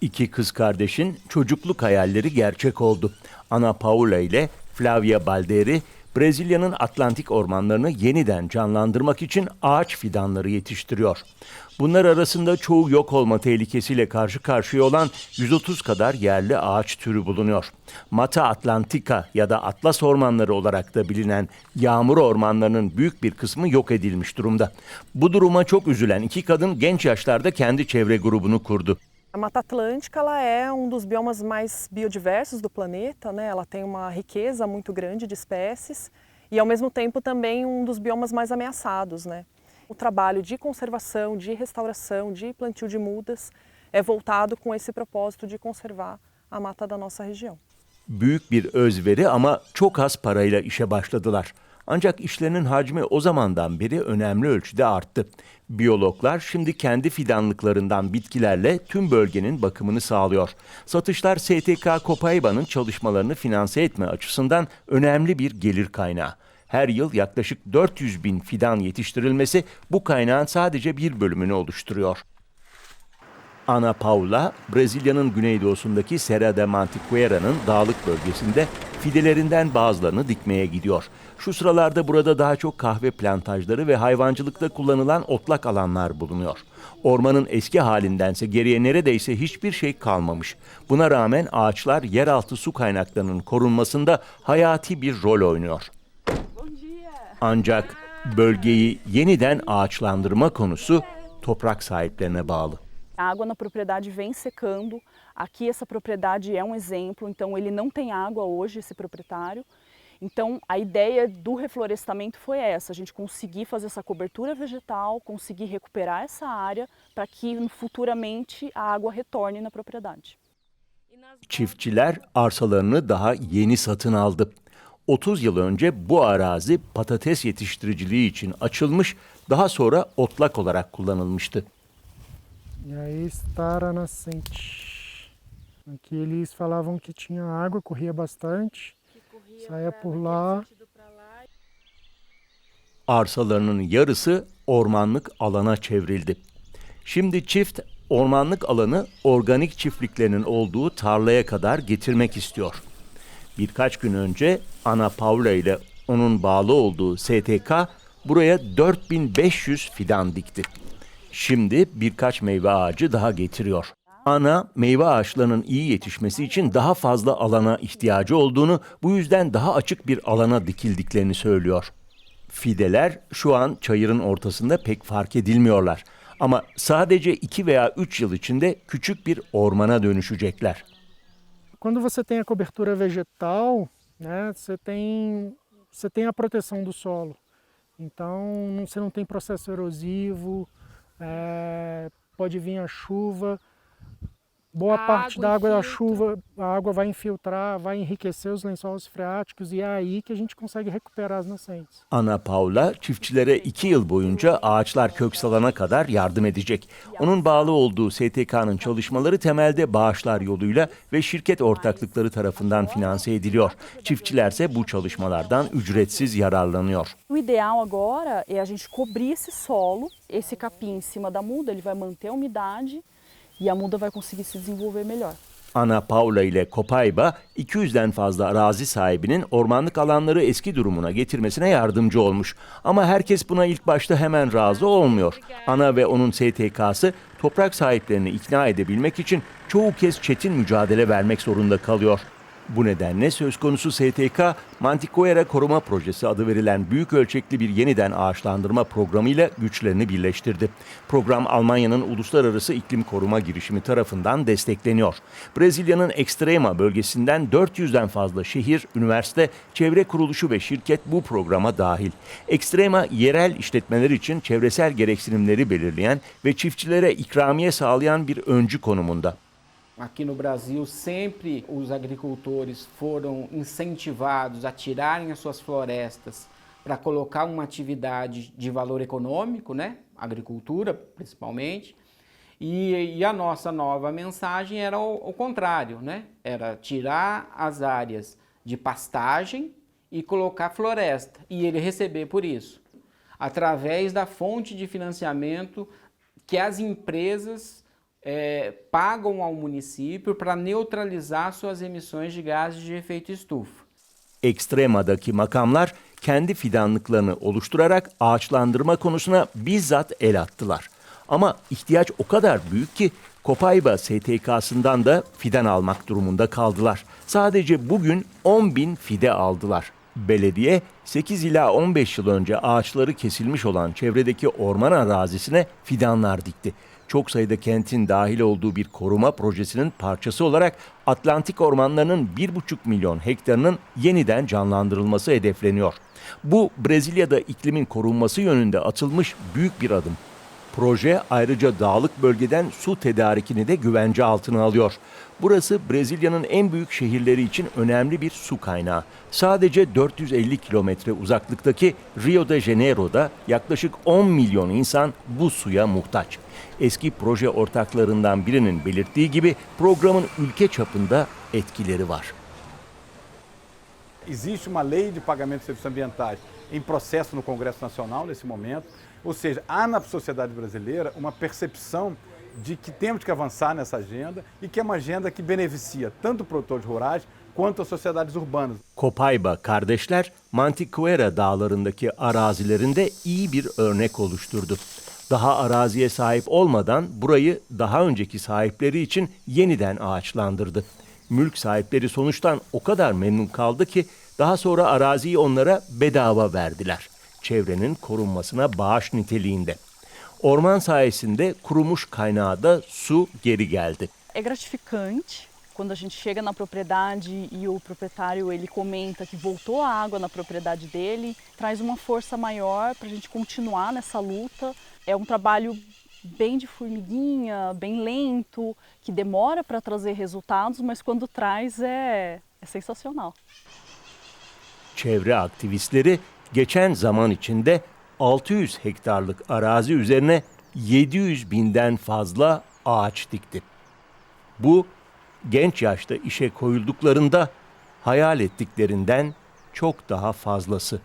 İki kız kardeşin çocukluk hayalleri gerçek oldu. Ana Paula ile Flavia Balderi, Brezilya'nın Atlantik ormanlarını yeniden canlandırmak için ağaç fidanları yetiştiriyor. Bunlar arasında çoğu yok olma tehlikesiyle karşı karşıya olan 130 kadar yerli ağaç türü bulunuyor. Mata Atlantica ya da Atlas ormanları olarak da bilinen yağmur ormanlarının büyük bir kısmı yok edilmiş durumda. Bu duruma çok üzülen iki kadın genç yaşlarda kendi çevre grubunu kurdu. A Mata Atlântica ela é um dos biomas mais biodiversos do planeta, né? Ela tem uma riqueza muito grande de espécies e ao mesmo tempo também um dos biomas mais ameaçados, né? O trabalho de conservação, de restauração, de plantio de mudas é voltado com esse propósito de conservar a mata da nossa região. Büyük bir özveri ama çok az parayla işe başladılar. Ancak işlerinin hacmi o zamandan beri önemli ölçüde arttı. Biyologlar şimdi kendi fidanlıklarından bitkilerle tüm bölgenin bakımını sağlıyor. Satışlar STK Kopayba'nın çalışmalarını finanse etme açısından önemli bir gelir kaynağı. Her yıl yaklaşık 400 bin fidan yetiştirilmesi bu kaynağın sadece bir bölümünü oluşturuyor. Ana Paula, Brezilya'nın güneydoğusundaki Serra da Mantiqueira'nın dağlık bölgesinde fidelerinden bazılarını dikmeye gidiyor. Şu sıralarda burada daha çok kahve plantajları ve hayvancılıkta kullanılan otlak alanlar bulunuyor. Ormanın eski halindense geriye neredeyse hiçbir şey kalmamış. Buna rağmen ağaçlar yeraltı su kaynaklarının korunmasında hayati bir rol oynuyor. Ancak bölgeyi yeniden ağaçlandırma konusu toprak sahiplerine bağlı. A água na propriedade vem secando. Aqui essa propriedade é um exemplo, então ele não tem água hoje, esse proprietário. Então a ideia do reflorestamento foi essa, a gente conseguir fazer essa cobertura vegetal, conseguir recuperar essa área para que futuramente a água retorne na propriedade. Çiftçiler arsalarını daha yeni satın aldı. 30 yıl önce bu arazi patates yetiştiriciliği için açılmış, daha sonra otlak olarak kullanılmıştı. E aí está a nascente. Aqui eles falavam que tinha água, corria bastante. Saía por lá. Arsalarının yarısı ormanlık alana çevrildi. Şimdi çift ormanlık alanı organik çiftliklerinin olduğu tarlaya kadar getirmek istiyor. Birkaç gün önce Ana Paula ile onun bağlı olduğu STK buraya 4500 fidan dikti. Şimdi birkaç meyve ağacı daha getiriyor. Ana meyve ağaçlarının iyi yetişmesi için daha fazla alana ihtiyacı olduğunu, bu yüzden daha açık bir alana dikildiklerini söylüyor. Fideler şu an çayırın ortasında pek fark edilmiyorlar. Ama sadece 2 veya 3 yıl içinde küçük bir ormana dönüşecekler. Quando você tem a cobertura vegetal, né, você tem você tem a proteção do solo. Então você não tem processo erosivo, é, pode vir a chuva. Boa A parte água da água da chuva, a água vai infiltrar, vai enriquecer os lençóis freáticos e é aí que a gente consegue recuperar as nascentes. Ana Paula çiftçilere iki yıl boyunca ağaçlar kök salana kadar yardım edecek. Onun bağlı olduğu STK'nın çalışmaları temelde bağışlar yoluyla ve şirket ortaklıkları tarafından finanse ediliyor. Çiftçilerse bu çalışmalardan ücretsiz yararlanıyor. O ideal agora é a gente cobrir esse solo, esse capim em cima da muda, ele vai manter a umidade e a muda vai conseguir se desenvolver melhor. Ana Paula ile Kopayba 200'den fazla arazi sahibinin ormanlık alanları eski durumuna getirmesine yardımcı olmuş. Ama herkes buna ilk başta hemen razı olmuyor. Ana ve onun STK'sı toprak sahiplerini ikna edebilmek için çoğu kez çetin mücadele vermek zorunda kalıyor. Bu nedenle söz konusu STK, Mantiqueira Koruma Projesi adı verilen büyük ölçekli bir yeniden ağaçlandırma programıyla güçlerini birleştirdi. Program Almanya'nın uluslararası iklim koruma girişimi tarafından destekleniyor. Brezilya'nın Extrema bölgesinden 400'den fazla şehir, üniversite, çevre kuruluşu ve şirket bu programa dahil. Extrema yerel işletmeler için çevresel gereksinimleri belirleyen ve çiftçilere ikramiye sağlayan bir öncü konumunda. Aqui no Brasil, sempre os agricultores foram incentivados a tirarem as suas florestas para colocar uma atividade de valor econômico, né? Agricultura, principalmente. E, e a nossa nova mensagem era o, o contrário, né? Era tirar as áreas de pastagem e colocar floresta e ele receber por isso, através da fonte de financiamento que as empresas é, pagam ao município para neutralizar suas emissões de gases de efeito estufa. Ekstrema'daki makamlar kendi fidanlıklarını oluşturarak ağaçlandırma konusuna bizzat el attılar. Ama ihtiyaç o kadar büyük ki Kopayba STK'sından da fidan almak durumunda kaldılar. Sadece bugün 10 bin fide aldılar. Belediye 8 ila 15 yıl önce ağaçları kesilmiş olan çevredeki orman arazisine fidanlar dikti. Çok sayıda kentin dahil olduğu bir koruma projesinin parçası olarak Atlantik ormanlarının 1,5 milyon hektarının yeniden canlandırılması hedefleniyor. Bu Brezilya'da iklimin korunması yönünde atılmış büyük bir adım. Proje ayrıca dağlık bölgeden su tedarikini de güvence altına alıyor. Burası Brezilya'nın en büyük şehirleri için önemli bir su kaynağı. Sadece 450 kilometre uzaklıktaki Rio de Janeiro'da yaklaşık 10 milyon insan bu suya muhtaç. Eski proje ortaklarından birinin belirttiği gibi programın ülke çapında etkileri var. Existe uma lei de pagamento de serviços ambientais em processo no Congresso Nacional nesse momento, ou seja, há na sociedade brasileira uma percepção de que temos que avançar nessa agenda e que é uma agenda que beneficia tanto produtores rurais quanto as sociedades urbanas. Kopayba kardeşler Mantiquera dağlarındaki arazilerinde iyi bir örnek oluşturdu. Daha araziye sahip olmadan burayı daha önceki sahipleri için yeniden ağaçlandırdı. Mülk sahipleri sonuçtan o kadar memnun kaldı ki daha sonra araziyi onlara bedava verdiler. Çevrenin korunmasına bağış niteliğinde. Orman sayesinde kurumuş kaynağa da su geri geldi. É gratificante quando a gente chega na propriedade e o proprietário ele comenta que voltou a água na propriedade dele, traz uma força maior para a gente continuar nessa luta. É um trabalho bem de formiguinha, bem lento, que demora para trazer resultados, mas quando traz é, é sensacional. Çevre aktivistleri geçen zaman içinde 600 hektarlık arazi üzerine 700 binden fazla ağaç dikti. Bu genç yaşta işe koyulduklarında hayal ettiklerinden çok daha fazlası.